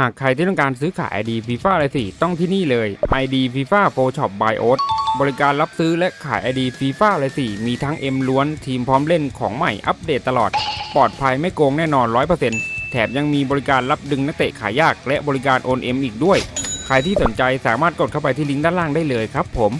หากใครที่ต้องการซื้อขาย ID FIFA อะไรสิต้องที่นี่เลย ID FIFA Pro Shop by o t บริการรับซื้อและขาย ID FIFA อะไรสิมีทั้ง M ล้วนทีมพร้อมเล่นของใหม่อัปเดตตลอด ปลอดภัยไม่โกงแน่นอน 100%แถมยังมีบริการรับดึงนักเตะขายยาก และบริการโอนเอ็มอีกด้วย ใครที่สนใจสามารถกดเข้าไปที่ลิงก์ด้านล่างได้เลยครับผม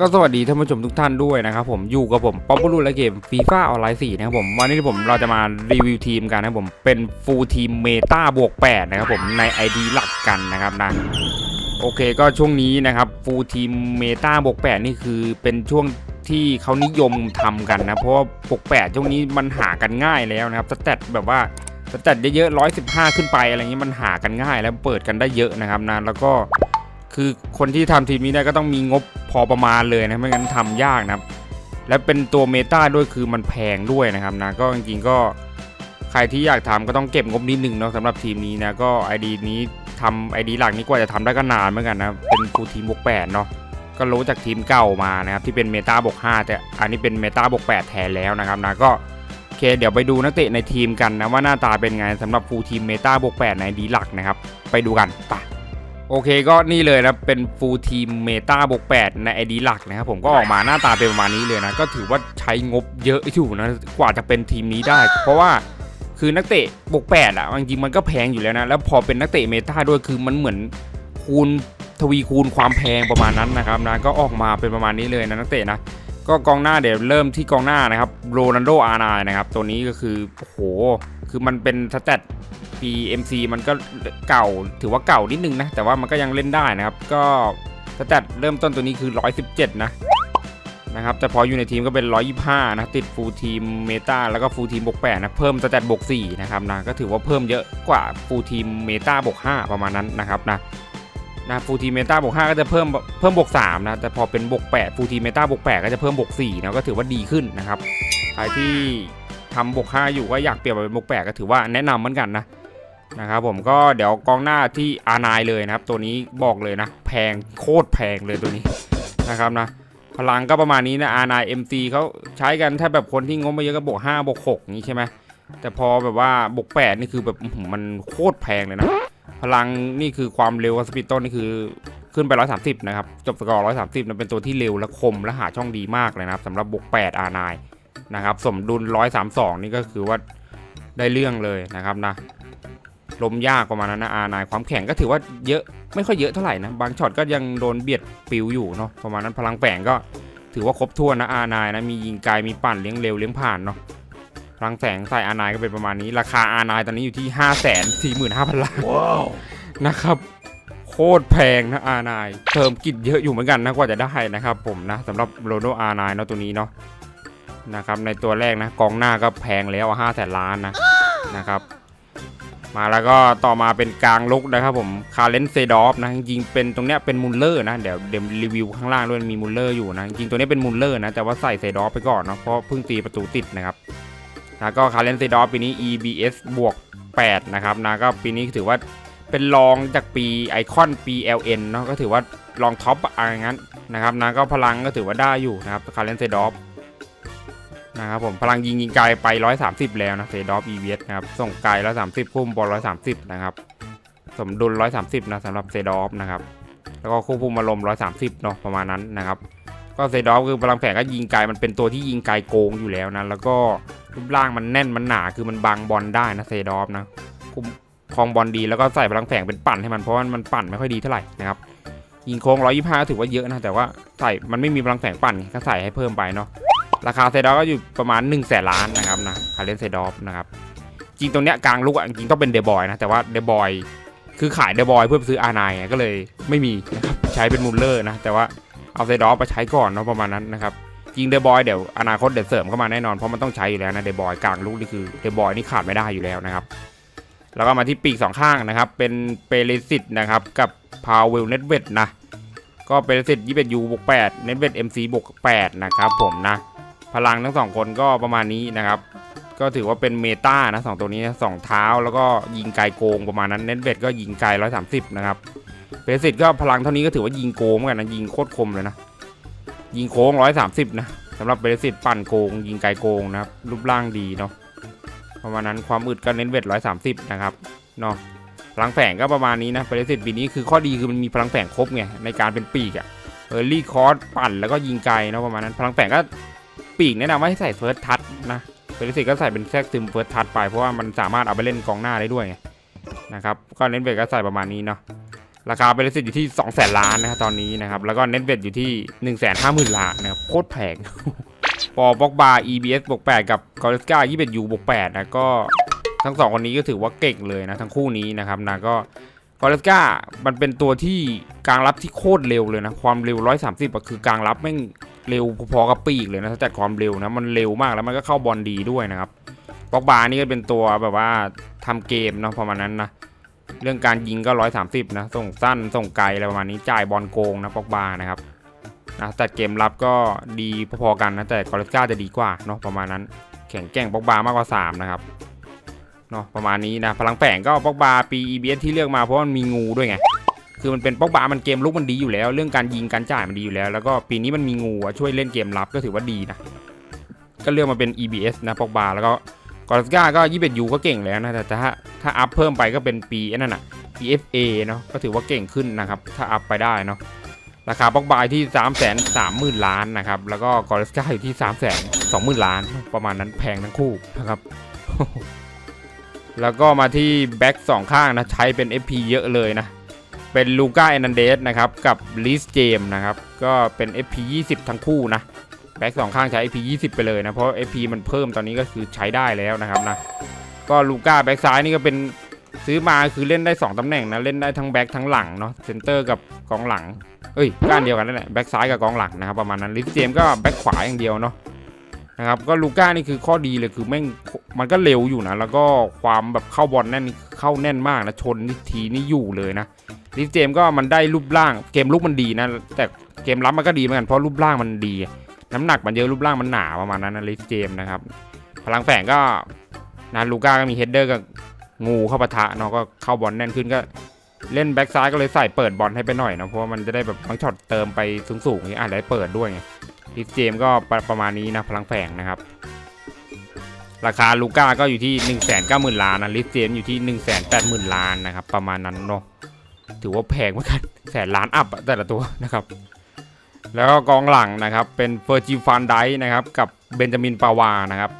ก็สวัสดีท่านผู้ชมทุกท่านด้วยนะครับผมอยู่กับผมป๊อปปูลูและเกมฟีฟ่าออนไลน์4นะครับผมวันนี้ผมเราจะมารีวิวทีมกันนะครับผมเป็นฟูลทีมเมตาบวก8นะครับผมใน ID หลักกันนะครับนะโอเคก็ช่วงนี้นะครับฟูลทีมเมตาบวก8นี่คือเป็นช่วงที่เขานิยมทำกันนะ เพราะว่าบวก8ช่วงนี้มันหากันง่ายแล้วนะครับสแตทแบบว่าสแตทเยอะๆ115ขึ้นไปอะไรเงี้ยมันหากันง่ายแล้วเปิดกันได้เยอะนะครับนะแล้วก็ คือคนที่ทำทีมนี้ได้ก็ต้องมีงบพอประมาณเลยนะไม่งั้นทำยากนะครับ และเป็นตัวเมตาด้วยคือมันแพงด้วยนะครับนะก็จริงๆก็ใครที่อยากทำก็ต้องเก็บงบนิดนึงเนาะสำหรับทีมนี้นะก็ ID นี้ทำ ID หลักนี้กว่าจะทำได้ก็นานเหมือนกันนะเป็นฟูลทีมบวก8เนาะก็รู้จากทีมเก่ามานะครับที่เป็นเมตาบวก5แต่อันนี้เป็นเมตาบวก8แทนแล้วนะครับนะก็โอเคเดี๋ยวไปดูนักเตะในทีมกันนะว่าหน้าตาเป็นไงสำหรับฟูลทีมเมตาบวก8ในดีหลักนะครับไปดูกันไป โอเคก็นี่เลยนะ เป็นฟูลทีมเมตาบวก8ในไอดีหลักนะครับผมก็ออกมาหน้าตาเป็นประมาณนี้เลยนะ ก็ถือว่าใช้งบเยอะอยู่นะ กว่าจะเป็นทีมนี้ได้ เพราะว่าคือนักเตะบวก8อะจริงมันก็แพงอยู่แล้วนะ แล้วพอเป็นนักเตะเมตาด้วยคือมันเหมือนคูณทวีคูณความแพงประมาณนั้นนะครับนะก็ออกมาเป็นประมาณนี้เลยนะนักเตะนะก็กองหน้าเดี๋ยวเริ่มที่กองหน้านะครับโรนัลโดอาร์ไนนะครับตัวนี้ก็คือโอ้โหคือมันเป็นสแตท PMC มันก็เก่าถือว่าเก่านิดนึงนะ แต่ว่ามันก็ยังเล่นได้นะครับ ก็สแตทเริ่มต้นตัวนี้คือ 117 นะนะครับแต่พออยู่ในทีมก็เป็น 125 นะติดฟูลทีมเมตาแล้วก็ฟูลทีมบวก8นะเพิ่มสแตทบวก4นะครับนะก็ถือว่าเพิ่มเยอะกว่าฟูลทีมเมตาบวก5ประมาณนั้นนะครับนะนะฟูลทีมเมตาบวก5ก็จะเพิ่มเพิ่มบวก3นะแต่พอเป็นบวก8ฟูลทีมเมตาบวก8ก็จะเพิ่มบวก4นะก็ถือว่าดีขึ้นนะครับใครที่ทำบวก5อยู่ก็อยากเปลี่ยนมาเป็นบวก8ก็ถือว่าแนะนำเหมือนกันนะ นะครับผมก็เดี๋ยวกองหน้าที่อานายเลยนะครับ ตัวนี้บอกเลยนะ แพงโคตรแพงเลยตัวนี้นะครับนะพลังก็ประมาณนี้นะอานาย MC เขาใช้กันถ้าแบบคนที่งบมาเยอะก็บวก5บวก6อย่างนี้ใช่ไหมแต่พอแบบว่าบวก8นี่คือแบบมันโคตรแพงเลยนะพลังนี่คือความเร็วกับสปีดต้นนี่คือขึ้นไป 130 นะครับ จบสกอร์ 130นะเป็นตัวที่เร็วและคมและหาช่องดีมากเลยนะครับสำหรับบวก8อานายนะครับ สมดุล 132 นี่ก็คือว่าได้เรื่องเลยนะครับนะ ลมยากประมาณนั้นนะอานายความแข็งก็ถือว่าเยอะไม่ค่อยเยอะเท่าไหร่นะบางช็อตก็ยังโดนเบียดปิวอยู่เนาะประมาณนั้นพลังแฝงก็ถือว่าครบถ้วนนะอานายนะมียิงไกลมีปั่นเลี้ยงเร็วเลี้ยงผ่านเนาะพลังแฝงใส่อานายก็เป็นประมาณนี้ ราคาอานายตอนนี้อยู่ที่ 5 4 5 0 0 0ล้านว้าวนะครับโคตรแพงนะอานายเติมกิจเยอะอยู่เหมือนกันนะกว่าจะได้นะครับผมนะสำหรับโรโดอานายเนาะตัวนี้เนาะนะครับในตัวแรกนะกองหน้าก็แพงแล้วห้าแสนล้านนะนะครับ มาแล้วก็ต่อมาเป็นกลางลุกนะครับผมคาเลนเซดอฟนะจริงเป็นตรงเนี้ยเป็นมุลเลอร์นะเดี๋ยวเดี๋ยวรีวิวข้างล่างด้วยมีมุลเลอร์อยู่นะจริงตัวนี้เป็นมุลเลอร์นะแต่ว่าใส่เซดอฟไปก่อนเนาะเพราะเพิ่งตีประตูติดนะครับแล้วก็คาเลนเซดอฟปีนี้ EBS บวก 8 นะครับนะก็ปีนี้ถือว่าเป็นรองจากปีไอคอนปี LN เนาะก็ถือว่ารองท็อปอะไรงั้นนะครับนะก็พลังก็ถือว่าได้อยู่นะครับคาเลนเซดอฟ นะครับผมพลังยิงยิงไกลไป 130 แล้วนะเซดอฟอีเวสนะครับส่งไกล130พุ่มบอล130 นะครับ สมดุล 130 นะสำหรับเซดอฟนะครับแล้วก็ควบคุมอารมณ์130 เนาะประมาณนั้นนะครับ ก็เซดอฟคือพลังแฝงก็ยิงไกลมันเป็นตัวที่ยิงไกลโกงอยู่แล้วนะแล้วก็รูปร่างมันแน่นมันหนาคือมันบังบอลได้นะเซดอฟนะคุมครองบอลดีแล้วก็ใส่พลังแฝงเป็นปั่นให้มันเพราะว่ามันปั่นไม่ค่อยดีเท่าไหร่นะครับยิงโค้ง125ถือว่าเยอะนะแต่ว่าใส่มันไม่มีพลังแฝงปั่นก็ใส่ให้เพิ่มไปเนาะ ราคาเซดอฟก็อยู่ประมาณ1นึ่งแสนล้านนะครับนะคาเลนเซดอฟนะครับจริงตรงเนี้ยกลางลูกอะจริงต้องเป็นเดบอยนะแต่ว่าเดบอยคือขายเดบอยเพื่อไปซื้ออาร์ไนก็เลยไม่มีนะครับใช้เป็นมูลเลอร์นะแต่ว่าเอาเซดอฟไปใช้ก่อนเนาะประมาณนั้นนะครับจริงเดบอยเดี๋ยวอนาคตเดี๋ยวเสริมเข้ามาแน่นอนเพราะมันต้องใช้อยู่แล้วนะเดบอยกลางลูกนี่คือเดบอยนี่ขาดไม่ได้อยู่แล้วนะครับแล้วก็มาที่ปีกสองข้างนะครับ เป็นเปเรซิตนะครับกับพาวเวลเน็ตเวดนะ ก็เปเรซิตยี่สิบเอ็ดยูบวกแปดเน็ตเวดเอ็มซีบวกแปดนะครับผมนะ พลังทั้งสองคนก็ประมาณนี้นะครับ ก็ถือว่าเป็นเมตานะสองตัวนี้สองเท้าแล้วก็ยิงไกลโกงประมาณนั้นเน็ตเบดก็ยิงไกล130นะครับเบสิตก็พลังเท่านี้ก็ถือว่ายิงโกงเหมือนกันนะยิงโคตรคมเลยนะยิงโค้งร้อยสามสิบนะสำหรับเบสิตปั่นโกง ยิงไกลโกงนะครับรูปร่างดีเนาะประมาณนั้นความอึดก็เน้นเวทร้อยสามสิบนะครับเนาะพลังแฝงก็ประมาณนี้นะเบสิตปีนี้คือข้อดีคือมันมีพลังแฝงครบไงในการเป็นปีกอะเออรี่คอร์สปั่นแล้วก็ยิงไกลเนาะประมาณนั้นพลังแฝงก็ ปีกแนะนำว่าให้ใส่เฟิร์สทัชนะเบรสิตก็ใส่เป็นแทรกซึมเฟิร์สทัชไปเพราะว่ามันสามารถเอาไปเล่นกองหน้าได้ด้วยนะครับก็เน้นเวทก็ใส่ประมาณนี้เนาะราคาเบรสิตอยู่ที่2 0 0แสนล้านนะครับตอนนี้นะครับแล้วก็เน็ตเวทอยู่ที่1นึ่งแสนห้าหมื่นล้านนะครับโคตรแพงปอบอกบา EBS บวก8กับกอริสกา21 U บวก8นะก็ทั้งสองคนนี้ก็ถือว่าเก่งเลยนะทั้งคู่นี้นะครับนะก็กอริสกามันเป็นตัวที่กลางรับที่โคตรเร็วเลยนะความเร็ว 130อะคือกลางรับแม่ง เร็วพอๆกับปีกเลยนะถ้าจัดความเร็วนะมันเร็วมากแล้วมันก็เข้าบอลดีด้วยนะครับบอกบานี่ก็เป็นตัวแบบว่าทำเกมเนาะประมาณนั้นนะเรื่องการยิงก็130นะส่งสั้นส่งไกลอะไรประมาณนี้จ่ายบอลโกงนะปอกบานะครับนะแต่เกมรับก็ดีพอๆกันนะแต่กอริสกาจะดีกว่าเนาะประมาณนั้น แข่งแกร่งปอกบามากกว่า 3 นะครับเนาะประมาณนี้นะพลังแฝงก็ปอกบาปี EBS ที่เลือกมาเพราะมันมีงูด้วยไง คือมันเป็นปอกบามันเกมลุกมันดีอยู่แล้ว เรื่องการยิงการจ่ายมันดีอยู่แล้ว แล้วก็ปีนี้มันมีงูช่วยเล่นเกมรับก็ถือว่าดีนะก็เลือกมาเป็น EBS นะปอกบาแล้วก็กอร์สกาก็ยี่สิบยูก็เก่งแล้วนะแต่ถ้าถ้าอัพเพิ่มไปก็เป็นปีนั่นน่ะ PFA เนาะก็ถือว่าเก่งขึ้นนะครับ ถ้าอัพไปได้เนาะราคาบล็อกบายที่ 3 3 0 0 0 0 ล้านนะครับ แล้วก็กอร์สกาอยู่ที่ 3 2 0 0 0 0 ล้าน ประมาณนั้นแพงทั้งคู่นะครับ แล้วก็มาที่แบ็กสองข้างนะ ใช้เป็น FP เยอะเลยนะ เป็นลูก้าเอนันเดสนะครับ กับลิสเจมนะครับ ก็เป็น FP 20 ทั้งคู่นะ แบ็กสองข้างใช้ AP 20 ไปเลยนะ เพราะ AP มันเพิ่มตอนนี้ก็คือใช้ได้แล้วนะครับนะ ก็ลูก้าแบ็กซ้ายนี่ก็เป็นซื้อมาคือเล่นได้ 2ตำแหน่งนะ เล่นได้ทั้งแบ็กทั้งหลังเนาะเซนเตอร์กับกองหลัง เอ้ยก้านเดียวกันนั่นแหละแบ็กซ้ายกับกองหลังนะครับประมาณนั้นลิสเจมก็แบ็กขวาอย่างเดียวเนาะ นะครับก็ลูก้านี่คือข้อดีเลยคือแม่งมันก็เร็วอยู่นะ แล้วก็ความแบบเข้าบอลแน่นเข้าแน่นมากนะชนทีนี่อยู่เลยนะลิสเจมก็มันได้รูปร่างเกมลุกมันดีนะ แต่เกมรับมันก็ดีเหมือนกันเพราะรูปร่างมันดี น้ำหนักมันเยอะรูปร่างมันหนาประมาณนั้นนะลิสเจมนะครับพลังแฝงก็นาลูก้าก็มีเฮดเดอร์กับงูเข้าปะทะเนาะก็เข้าบอลแน่นขึ้นก็เล่นแบ็กซ้ายก็เลยใส่เปิดบอลให้ไปหน่อยนะเพราะว่ามันจะได้แบบบางช็อตเติมไปสูงๆอย่างนี้อาจจะได้เปิดด้วยไง ลิสเจมก็ประประมาณนี้นะพลังแฝงนะครับ ราคาลูก้าก็อยู่ที่1นึ่งแสนเก้าหมื่นล้านนะลิสเจมอยู่ที่1นึ่งแสนแปดหมื่นล้านนะครับ ประมาณนั้นเนาะถือว่าแพงเหมือนกันแสนล้านอัพแต่ละตัวนะครับ แล้วก็กองหลังนะครับเป็นเฟอร์จิฟันไดนะครับกับเบนจามินปาวานะครับ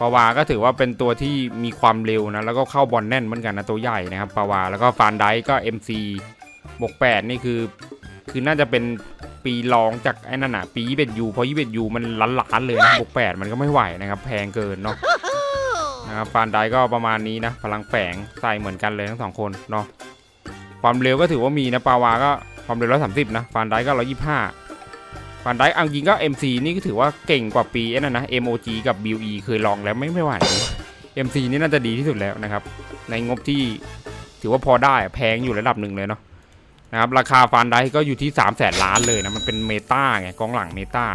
ปาวาก็ถือว่าเป็นตัวที่มีความเร็วนะแล้วก็เข้าบอลแน่นเหมือนกันนะตัวใหญ่นะครับปาวาแล้วก็ฟันไดก็ MC บวก8นี่คือ คือน่าจะเป็นปีรองจากไอ้นั่นน่ะปี21ยูเพราะ21ยูมันล้านล้านๆเลยนะบวก8มันก็ไม่ไหวนะครับ แพงเกินเนาะนะครับฟันไดก็ประมาณนี้นะ พลังแฝงใส่เหมือนกันเลยทั้งสองคนเนาะความเร็วก็ถือว่ามีนะปาวาก็ความเร็ว130นะฟันไดก็125ฟันไดอังยิงก็ MC นี่ก็ถือว่าเก่งกว่าปีไอ้นั่นนะ MOG กับ BE เคยลองแล้วไม่ไม่ไหว MC นี่น่าจะดีที่สุดแล้วนะครับ ในงบที่ถือว่าพอได้แพงอยู่ระดับหนึ่งเลยเนาะ นะครับราคาฟันไดก็อยู่ที่ 3 0 0แสนล้านเลยนะมันเป็นเมตาไงกองหลังเมตา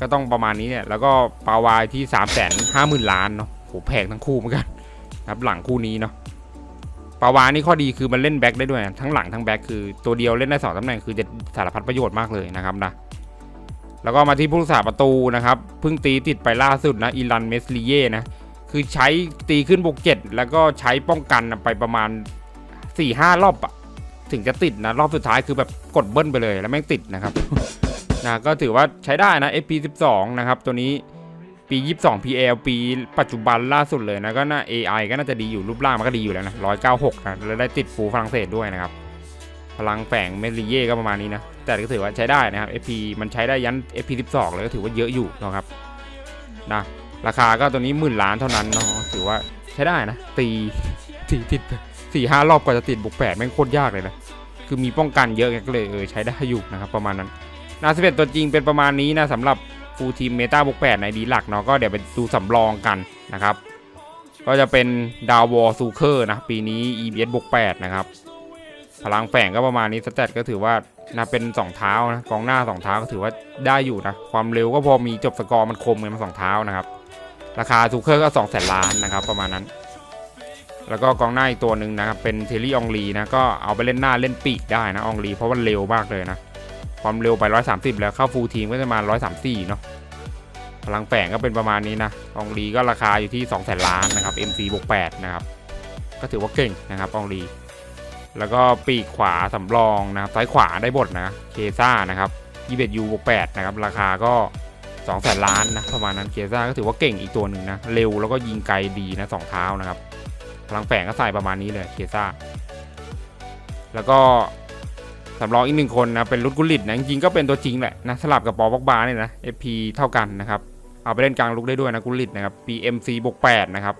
ก็ต้องประมาณนี้เนี่ยแล้วก็ปาวายที่ 3 5 0 0 0 0 ล้านเนาะโหแพงทั้งคู่เหมือนกันนะครับหลังคู่นี้เนาะปาวานี่ข้อดีคือมันเล่นแบ็คได้ด้วยทั้งหลังทั้งแบ็คคือตัวเดียวเล่นได้สองตำแหน่งคือจะสารพัดประโยชน์มากเลยนะครับนะแล้วก็มาที่ผู้รักษาประตูนะครับเพิ่งตีติดไปล่าสุดนะอีลันเมสลีเย่นะคือใช้ตีขึ้นบวกเจ็ดแล้วก็ใช้ป้องกันไปประมาณ4ี่ห้ารอบอะ ถึงจะติดนะ รอบสุดท้ายคือแบบกดเบิ้ลไปเลยแล้วแม่งติดนะครับนะก็ถือว่าใช้ได้นะ FP12 นะครับ ตัวนี้ปี 22 PL ปีปัจจุบันล่าสุดเลยนะก็น่า AI ก็น่าจะดีอยู่รูปร่างมันก็ดีอยู่แล้วนะ 196 นะแล้วได้ติดฟูฝรั่งเศสด้วยนะครับ พลังแฝงเมสลีเย่ก็ประมาณนี้นะ แต่ก็ถือว่าใช้ได้นะครับ FP มันใช้ได้ยัน FP12 เลยก็ถือว่าเยอะอยู่นะครับนะราคาก็ตัวนี้หมื่นล้านเท่านั้นเนาะถือว่าใช้ได้นะตีตีติด สี่ห้ารอบกว่าจะติดบุกแปดแม่งโคตรยากเลยนะ คือมีป้องกันเยอะก็เลยเออใช้ได้อยู่นะครับประมาณนั้น นาสเปตัวจริงเป็นประมาณนี้นะสำหรับฟูลทีมเมตาบุกแปดในดีหลักเนาะก็เดี๋ยวไปดูสำรองกันนะครับ ก็จะเป็นดาววอลซูเคอร์นะปีนี้ EBS บุกแปดนะครับพลังแฝงก็ประมาณนี้สแตทก็ถือว่านะเป็นสองเท้านะกองหน้าสองเท้าก็ถือว่าได้อยู่นะ ความเร็วก็พอมีจบสกอร์มันคมกันมาสองเท้านะครับ ราคาซูเคอร์ก็2 0 0แสนล้านนะครับประมาณนั้น แล้วก็กองหน้าอีกตัวหนึ่งนะครับเป็นเทลลี่องลีนะก็เอาไปเล่นหน้าเล่นปีกได้นะองลีเพราะว่าเร็วมากเลยนะความเร็วไป 130 แล้วเข้าฟูลทีมก็จะมา 134 เนาะพลังแฝงก็เป็นประมาณนี้นะองลีก็ราคาอยู่ที่2แสนล้านนะครับ MC บวก8นะครับก็ถือว่าเก่งนะครับองลีแล้วก็ปีกขวาสำรองนะครับซ้ายขวาได้บทนะเคซ่านะครับ21 U บวก8นะครับราคาก็2แสนล้านนะประมาณนั้นเคซ่าก็ถือว่าเก่งอีกตัวหนึ่งนะเร็วแล้วก็ยิงไกลดีนะสองเท้านะครับ พลังแฝงก็ใส่ประมาณนี้เลยเคซ่าแล้วก็สำรองอีกหนึ่งคนนะเป็นรุดกุลิตนะจริงๆก็เป็นตัวจริงแหละนะสลับกับปอบอกบาเนี่ยนะ FP เท่ากันนะครับเอาไปเล่นกลางลุกได้ด้วยนะกุลิตนะครับ PMC บวก8นะครับ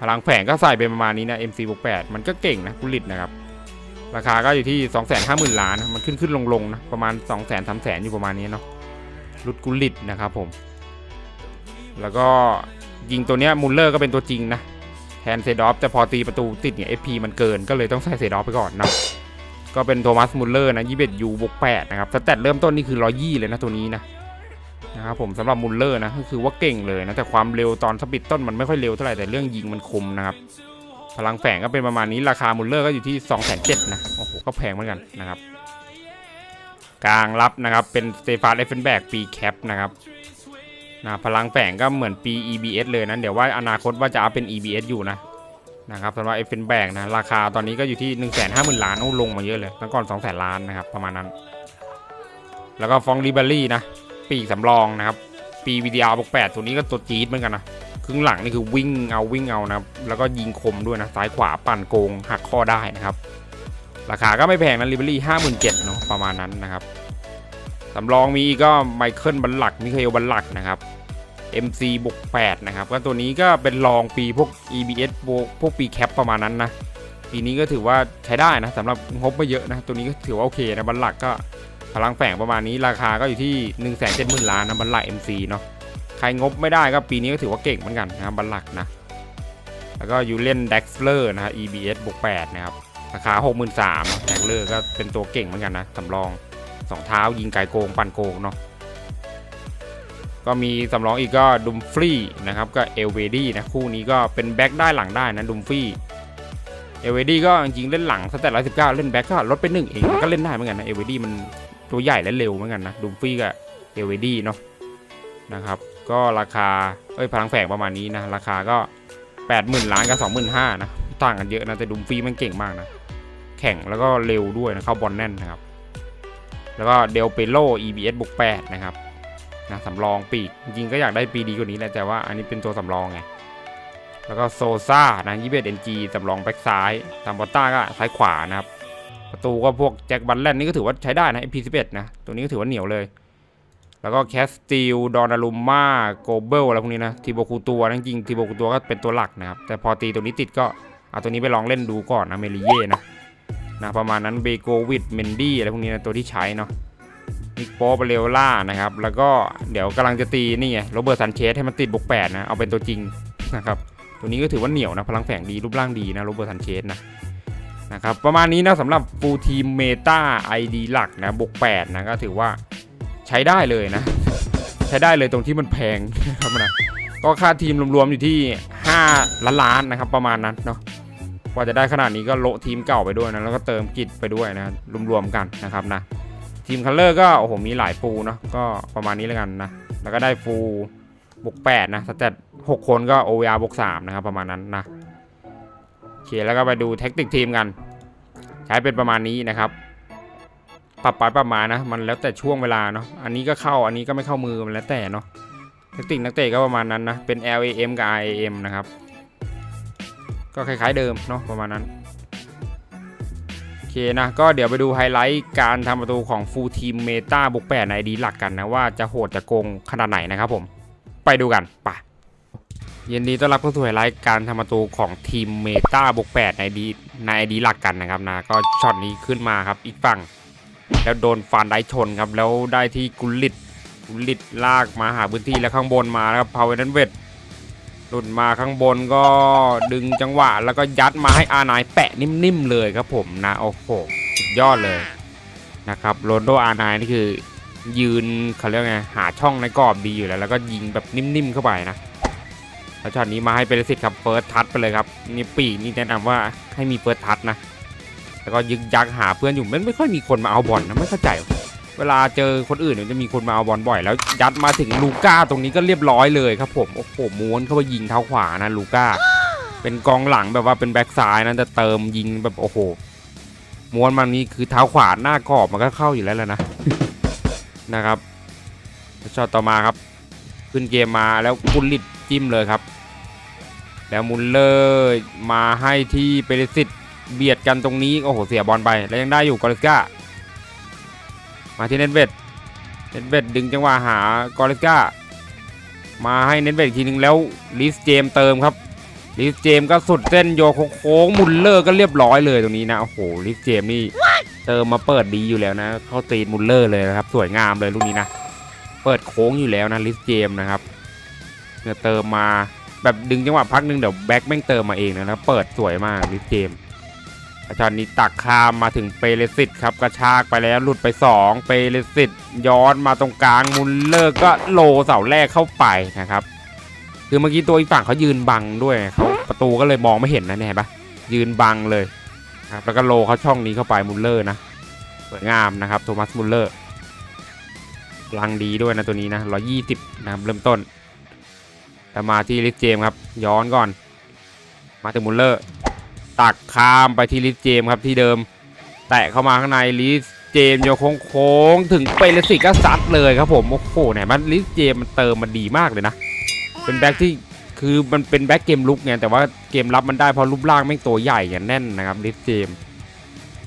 พลังแฝงก็ใส่เป็นประมาณนี้นะ MC บวก8มันก็เก่งนะกุลิตนะครับราคาก็อยู่ที่ 2 5 0 0 0 0ล้านนะมันขึ้นขึ้นลงลงนะประมาณ 2 0 0 0 0 0 3 0 0 0อยู่ประมาณนี้เนาะรุดกุลิตนะครับผม แล้วก็ยิงตัวเนี้ยมุลเลอร์ก็เป็นตัวจริงนะ แทนเซดอฟแต่พอตีประตูติดเนี่ย FP มันเกินก็เลยต้องใส่เซดอฟไปก่อนนะก็เป็นโทมัสมุลเลอร์นะ21 U บวก8นะครับสแตทเริ่มต้นนี่คือ120เลยนะตัวนี้นะนะครับผมสำหรับมุลเลอร์นะก็คือว่าเก่งเลยนะแต่ความเร็วตอนสปีดต้นมันไม่ค่อยเร็วเท่าไหร่แต่เรื่องยิงมันคมนะครับพลังแฝงก็เป็นประมาณนี้ราคามุลเลอร์ก็อยู่ที่2 7 0 0 0นะโอ้โหก็แพงเหมือนกันนะครับกลางรับนะครับเป็นสเตฟานเอฟเฟนแบกปีแคปนะครับ นะพลังแฝงก็เหมือนปี EBS เลยนะเดี๋ยวว่าอนาคตว่าจะเอาเป็น EBS อยู่นะนะครับสำหรับเอฟเฟนแบกนะราคาตอนนี้ก็อยู่ที่ 1 5 0 0 0 0ล้านโอ้ลงมาเยอะเลยตั้งก่อน2 0 0 0 0ล้านนะครับประมาณนั้น แล้วก็ฟองริเบอรี่นะปีกสำรองนะครับปีวีดีอาร์บวกแปดตัวนี้ก็ตัวจี๊ดเหมือนกันนะครึ่งหลังนี่คือวิ่งเอาวิ่งเอานะครับแล้วก็ยิงคมด้วยนะซ้ายขวาปั่นโกงหักข้อได้นะครับ ราคาก็ไม่แพงนะริเบอรี่ห้าหมื่นเจ็ดเนาะประมาณนั้นนะครับ สำรองมีก็ไมเคิลบัลลักมิเคลบัลลักนะครับ MC บวก8นะครับก็ตัวนี้ก็เป็นรองปีพวก EBS พวกพวกปีแคปประมาณนั้นนะ ปีนี้ก็ถือว่าใช้ได้นะสำหรับงบไม่เยอะนะ ตัวนี้ก็ถือว่าโอเคนะบัลลักก็พลังแฝงประมาณนี้ราคาก็อยู่ที่1นึ่งแสนเจ็ดหมื่นล้านนะบัลลัก MC เนาะใครงบไม่ได้ก็ปีนี้ก็ถือว่าเก่งเหมือนกันนะบัลลักนะแล้วก็ยูเล่นเด็กซ์เลอร์นะฮะ EBS บวก8นะครับราคา 6 3 0 0 0แด็กเลอร์ก็เป็นตัวเก่งเหมือนกันนะสำรอง สองเท้ายิงไกลโกงปั่นโกงเนาะก็มีสำรองอีกก็ดุมฟรีนะครับก็เอลเวดี้นะคู่นี้ก็เป็นแบ็กได้หลังได้นะดุมฟรีเอลเวดี้ก็จริงเล่นหลังสแตทร้อยสิบเก้าเล่นแบ็กก็ลดไปหนึ่งเองก็เล่นได้เหมือนกันนะเอลเวดี้มันตัวใหญ่และเร็วเหมือนกันนะดุมฟรีกับเอลเวดี้เนาะนะครับก็ราคาเอ้ยพลังแฝงประมาณนี้นะราคาก็แปดหมื่นล้านกับสองหมื่นห้านะต่างกันเยอะนะแต่ดุมฟรีมันเก่งมากนะแข่งแล้วก็เร็วด้วยนะเข้าบอลแน่นนะครับ แล้วก็เดลเปโล EBS บวกแปดนะครับนะสำรองปีกจริงก็อยากได้ปีดีกว่านี้แหละแต่ว่าอันนี้เป็นตัวสำรองไงแล้วก็โซซ่านะยี่สิบเอ็ดเอ็นจีสำรองแบ็กซ้ายตามบอตต้าก็ซ้ายขวานะครับ ประตูก็พวกแจ็คบัลแลนนี่ก็ถือว่าใช้ได้นะ MP11 นะ ตัวนี้ก็ถือว่าเหนียวเลย แล้วก็แคสติลดอนารุมมาโกเบิลอะไรพวกนี้นะทีโบคูตัวนะจริงทีโบคูตัวก็เป็นตัวหลักนะครับ แต่พอตีตัวนี้ติดก็เอาตัวนี้ไปลองเล่นดูก่อนนะเมลิเย่นะ นะประมาณนั้นเบโกวิดเมนดี้อะไรพวกนี้นะตัวที่ใช้เนาะนิกโป๊ปเรล่านะครับ แล้วก็เดี๋ยวกำลังจะตีนี่ไงโรเบิร์ตซันเชสให้มันติดบวกแปดนะเอาเป็นตัวจริงนะครับตัวนี้ก็ถือว่าเหนียวนะ พลังแฝงดีรูปร่างดีนะโรเบิร์ตซันเชสนะนะครับประมาณนี้นะสำหรับฟูลทีมเมตาไอดีหลักนะบวกแปดนะก็ถือว่าใช้ได้เลยนะ ใช้ได้เลยตรงที่มันแพงนะครับนะก็ค่าทีมรวมๆอยู่ที่ 5 ล้านล้านนะครับประมาณนั้นเนาะ กว่าจะได้ขนาดนี้ก็โละทีมเก่าไปด้วยนะแล้วก็เติมกิจไปด้วยนะรวมๆกันนะครับนะทีมคัลเลอร์ก็โอ้โหมีหลายฟูเนาะก็ประมาณนี้แล้วกันนะแล้วก็ได้ฟูบวก8นะสแตทหกคนก็ OVR บวก3นะครับประมาณนั้นนะโอเคแล้วก็ไปดูแท็กติกทีมกัน ใช้เป็นประมาณนี้นะครับปรับไปปรับมานะ มันแล้วแต่ช่วงเวลาเนาะอันนี้ก็เข้าอันนี้ก็ไม่เข้ามือมันแล้วแต่เนาะแท็กติกนักเตะก็ประมาณนั้นนะเป็น LAM กับ IAM นะครับ ก็คล้ายๆเดิมเนาะประมาณนั้นโอเคนะ ก็เดี๋ยวไปดูไฮไลท์การทำประตูของฟูลทีมเมตาบุกแปดในดีหลักกันนะ ว่าจะโหดจะโกงขนาดไหนนะครับผม ไปดูกันไปยินดีต้อนรับเข้าสู่ไฮไลท์การทำประตูของทีมเมตาบุกแปดในดีในดีหลักกันนะครับนะ ก็ช็อตนี้ขึ้นมาครับอีกฝั่ง แล้วโดนฟานได้ชนครับแล้วได้ที่กุลิตกุลิตลากมาหาพื้นที่แล้วข้างบนมาแล้วครับพาวเวนันเวท หลุดมาข้างบนก็ดึงจังหวะ แล้วก็ยัดมาให้อานายแปะนิ่มๆเลยครับผมนะโอ้โหสุดยอดเลยนะครับโรนโดอานายนี่คือ ยืนเขาเรียกไงหาช่องในกรอบดีอยู่แล้ว แล้วก็ยิงแบบนิ่มๆเข้าไปนะแล้วช็อตนี้มาให้เป็นสิทธิ์ครับเฟิร์สทัชไปเลยครับนี่ปีกนี่แนะนำว่าให้มีเฟิร์สทัชนะแล้วก็ยึกยักหาเพื่อนอยู่มันไม่ค่อยมีคนมาเอาบอลนะไม่เข้าใจ เวลาเจอคนอื่นเนี่ยจะมีคนมาเอาบอลบ่อย แล้วยัดมาถึงลูก้าตรงนี้ก็เรียบร้อยเลยครับผมโอ้โหม้วนเข้าไปยิงเท้าขวานะลูก้าเป็นกองหลังแบบว่าเป็นแบ็กซ้ายนะแต่เติมยิงแบบโอ้โหม้วนมันนี่คือเท้าขวาหน้ากรอบมันก็เข้าอยู่แล้วแหละนะนะครับช็อตต่อมาครับ ขึ้นเกมมาแล้วกุลลิดจิ้มเลยครับ แล้วมุลเลอร์มาให้ที่เปเรซิตเบียดกันตรงนี้โอ้โหเสียบอลไปแล้วยังได้อยู่กอริสกา มาที่เนตเวดเนตเวดดึงจังหวะหากอริสกามาให้เนตเวดอีกทีนึงแล้วลิสเจมเติมครับลิสเจมก็สุดเส้นโยโค้งมุลเลอร์ก็เรียบร้อยเลยตรงนี้นะโอ้โหลิสเจมนี่เติมมาเปิดดีอยู่แล้วนะ เข้าตีนมุลเลอร์เลยนะครับ สวยงามเลยลูกนี้นะ เปิดโค้งอยู่แล้วนะลิสเจมนะครับเนี่ยเติมมาแบบดึงจังหวะพักหนึงเดี๋ยวแบ็คแม่งเติมมาเองนะแล้วเปิดสวยมากลิสเจม อาจารย์นี้ตักขามมาถึงเปเรซิตครับกระชากไปแล้วหลุดไป 2 เปเรซิตย้อนมาตรงกลางมุลเลอร์ก็โลเสาแรกเข้าไปนะครับ คือเมื่อกี้ตัวอีกฝั่งเขายืนบังด้วยเขาประตูก็เลยมองไม่เห็นนะเนี่ยปะยืนบังเลยครับแล้วก็โลเขาช่องนี้เข้าไปมุลเลอร์นะสวยงามนะครับโทมัสมุลเลอร์พลังดีด้วยนะตัวนี้นะ120นะครับเริ่มต้นแต่มาที่ลิสเจมครับย้อนก่อน มาถึงมุลเลอร์ ตักข้ามไปที่ลิสเจมครับที่เดิม แตะเข้ามาข้างในลิสเจมโยโค้งโค้งถึงเปเลสิกก็ซัดเลยครับผมโอ้โหไหนมันลิสเจมมันเติมมันดีมากเลยนะ เป็นแบ็คที่คือมันเป็นแบ็คเกมลุกไงแต่ว่าเกมรับมันได้เพราะรูปร่างแม่งตัวใหญ่อย่างแน่นนะครับลิสเจม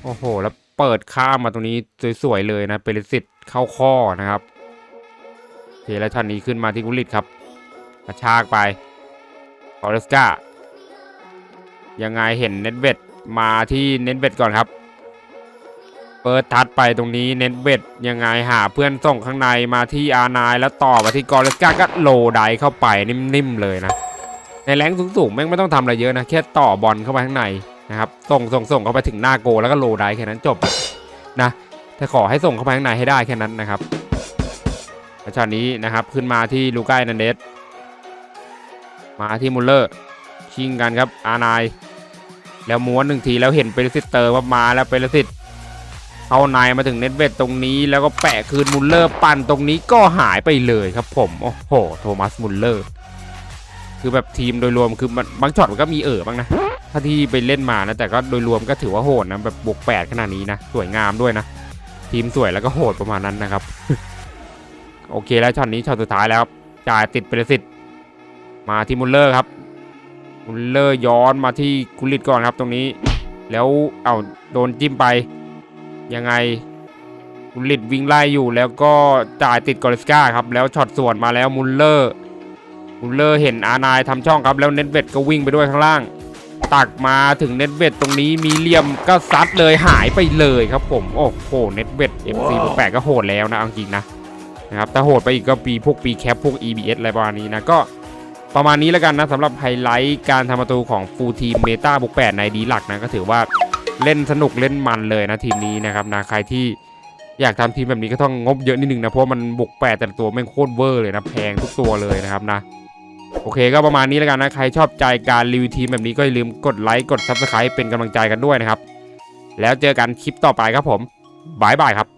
โอ้โห แล้วเปิดข้ามมาตรงนี้สวยๆเลยนะเปเลสิกเข้าข้อนะครับเคแล้วท่านนี้ขึ้นมาที่กุลิตครับกระชากไปออรสกา ยังไงเห็นเน็ตเวดมาที่เน็ตเวดก่อนครับ เปิดทัดไปตรงนี้เน็ตเวดยังไงหาเพื่อนส่งข้างในมาที่อาร์นายแล้วต่อมาที่กอรสกาก็โลไดเข้าไปนิ่มๆเลยนะ ในแรงสูงๆแม่งไม่ต้องทำอะไรเยอะนะ แค่ต่อบอลเข้าไปข้างในนะครับส่งส่งส่งเข้าไปถึงหน้าโกแล้วก็โลไดแค่นั้นจบนะแต่ขอให้ส่งเข้าไปข้างในให้ได้แค่นั้นนะครับช็อตนี้นะครับขึ้นมาที่ลูก้านันเดสมาที่มุลเลอร์ชิงกันครับ อานาย แล้วม้วนหนึ่งทีแล้วเห็นเปรสิตเตอร์ว่ามาแล้วเปรสิตเอานายมาถึงเน็ตเวทตรงนี้แล้วก็แปะคืนมุลเลอร์ปั่นตรงนี้ก็หายไปเลยครับผม โอ้โห โทมัสมุลเลอร์ คือแบบทีมโดยรวมคือมันบางช็อตมันก็มีเอ่อบ้างนะ ถ้าที่ไปเล่นมานะ แต่ก็โดยรวมก็ถือว่าโหดนะ แบบบวกแปดขนาดนี้นะ สวยงามด้วยนะ ทีมสวยแล้วก็โหดประมาณนั้นนะครับ โอเคแล้วช็อตนี้ช็อตสุดท้ายแล้วจ่ายติดเปรสิตมาที่มุลเลอร์ครับ มุลเลอร์ย้อนมาที่กุลิตก่อนครับตรงนี้ แล้วเอาโดนจิ้มไป ยังไงกุลิตวิ่งไล่อยู่แล้วก็จ่ายติดกอริสกาครับ แล้วช็อตสวนมาแล้วมุลเลอร์มุลเลอร์เห็นอานายทำช่องครับแล้วเน็ตเวดก็วิ่งไปด้วยข้างล่าง ตักมาถึงเน็ตเวดตรงนี้มีเหลี่ยมก็ซัดเลยหายไปเลยครับผม โอ้โหเน็ตเวด FC แปดก็โหดแล้วนะเอาจริงนะนะครับถ้าโหดไปอีกก็ปีพวกปีแคปพวก EBS อะไรประมาณนี้นะก็ ประมาณนี้แล้วกันนะสำหรับไฮไลท์การทำประตูของฟูลทีมเมตาบุกแปดในดีหลักนะก็ถือว่าเล่นสนุกเล่นมันเลยนะทีมนี้นะครับนะใครที่อยากทำทีมแบบนี้ก็ต้องงบเยอะนิดนึงนะ เพราะมันบุกแปดแต่ตัวแม่งโคตรเวอร์เลยนะ แพงทุกตัวเลยนะครับนะ โอเคก็ประมาณนี้แล้วกันนะ ใครชอบใจการรีวิวทีมแบบนี้ก็อย่าลืมกดไลค์กด Subscribe เป็นกำลังใจกันด้วยนะครับ แล้วเจอกันคลิปต่อไปครับผมบายบายครับ